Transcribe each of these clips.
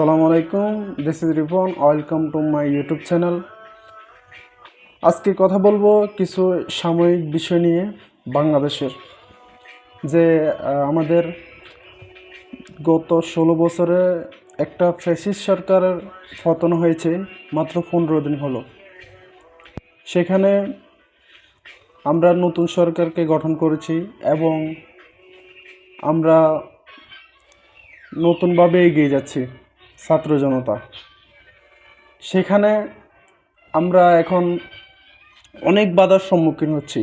সালামু আলাইকুম this is Ripon welcome to my YouTube channel আজকে কথা বলব কিছু সাময়িক বিষয় নিয়ে বাংলাদেশের, যে আমাদের গত ষোলো বছরে একটা ফ্যাসিস্ট সরকারের পতন হয়েছে, মাত্র পনেরো দিন হলো। সেখানে আমরা নতুন সরকারকে গঠন করেছি এবং আমরা নতুনভাবে এগিয়ে যাচ্ছি। ছাত্র জনতা। সেখানে আমরা এখন অনেক বাধার সম্মুখীন হচ্ছি।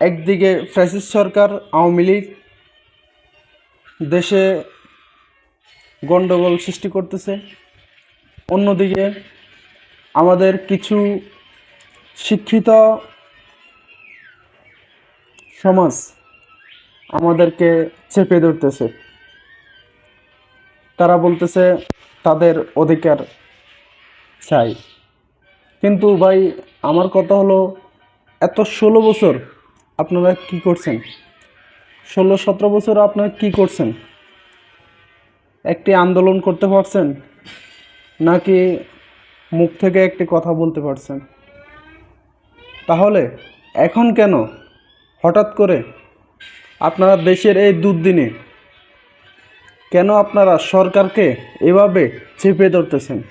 একদিকে ফ্যাসিস্ট সরকার, আওয়ামী লীগ দেশে গণ্ডগোল সৃষ্টি করতেছে। অন্যদিকে আমাদের কিছু শিক্ষিত সমাজ আমাদেরকে চেপে ধরতেছে। তারা বলতেছে তাদের অধিকার চাই। কিন্তু ভাই, আমার কথা হলো, এত ষোলো বছর আপনারা কি করছেন? ষোলো সতেরো বছর আপনারা কি করছেন? একটি আন্দোলন করতে পারছেন? নাকি মুখ থেকে একটি কথা বলতে পারছেন? তাহলে এখন কেন? হঠাৎ করে আপনারা দেশের এই দুর্দিনে কেন আপনারা সরকারকে এভাবে চেপে ধরতেছেন?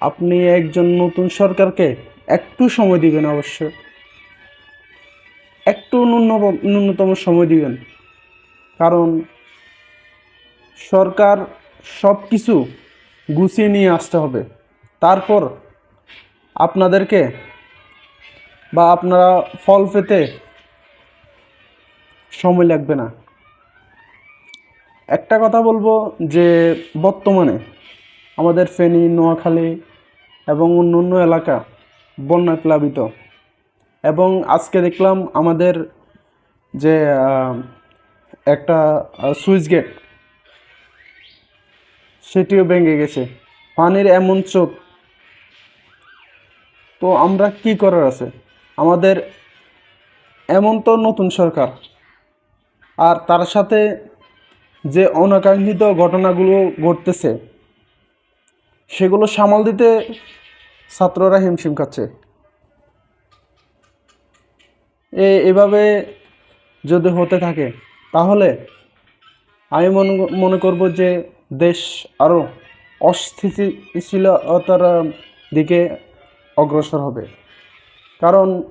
আপনি একজন নতুন সরকারকে একটু সময় দিবেন অবশ্য। একটু ন্যূনতম ন্যূনতম সময় দিবেন। কারণ সরকার সব কিছু গুছিয়ে নিয়ে আসতে হবে। তারপর আপনাদেরকে বা আপনারা ফল পেতে সময় লাগবে না। একটা কথা বলব যে বর্তমানে আমাদের ফেনী, নোয়াখালী এবং অন্য অন্য এলাকা বন্যা প্লাবিত। এবং আজকে দেখলাম আমাদের যে একটা সুইচ গেট, সেটিও ভেঙে গেছে। পানির এমন চোখ তো আমরা কি করার আছে? আমাদের এমন তো নতুন সরকার। আর তার সাথে যে অনাকাঙ্ক্ষিত ঘটনাগুলো ঘটতেছে, সেগুলো সামাল দিতে ছাত্ররা হিমশিম খাচ্ছে। এ, এভাবে যদি হতে থাকে, তাহলে আমি মনে মনে করব যে দেশ আরও অস্থিতিশীলতার দিকে অগ্রসর হবে। কারণ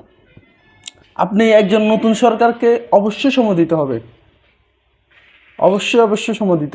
আপনি একজন নতুন সরকারকে অবশ্যই সময় দিতে হবে। অবশ্যই অবশ্যই সময় দিতে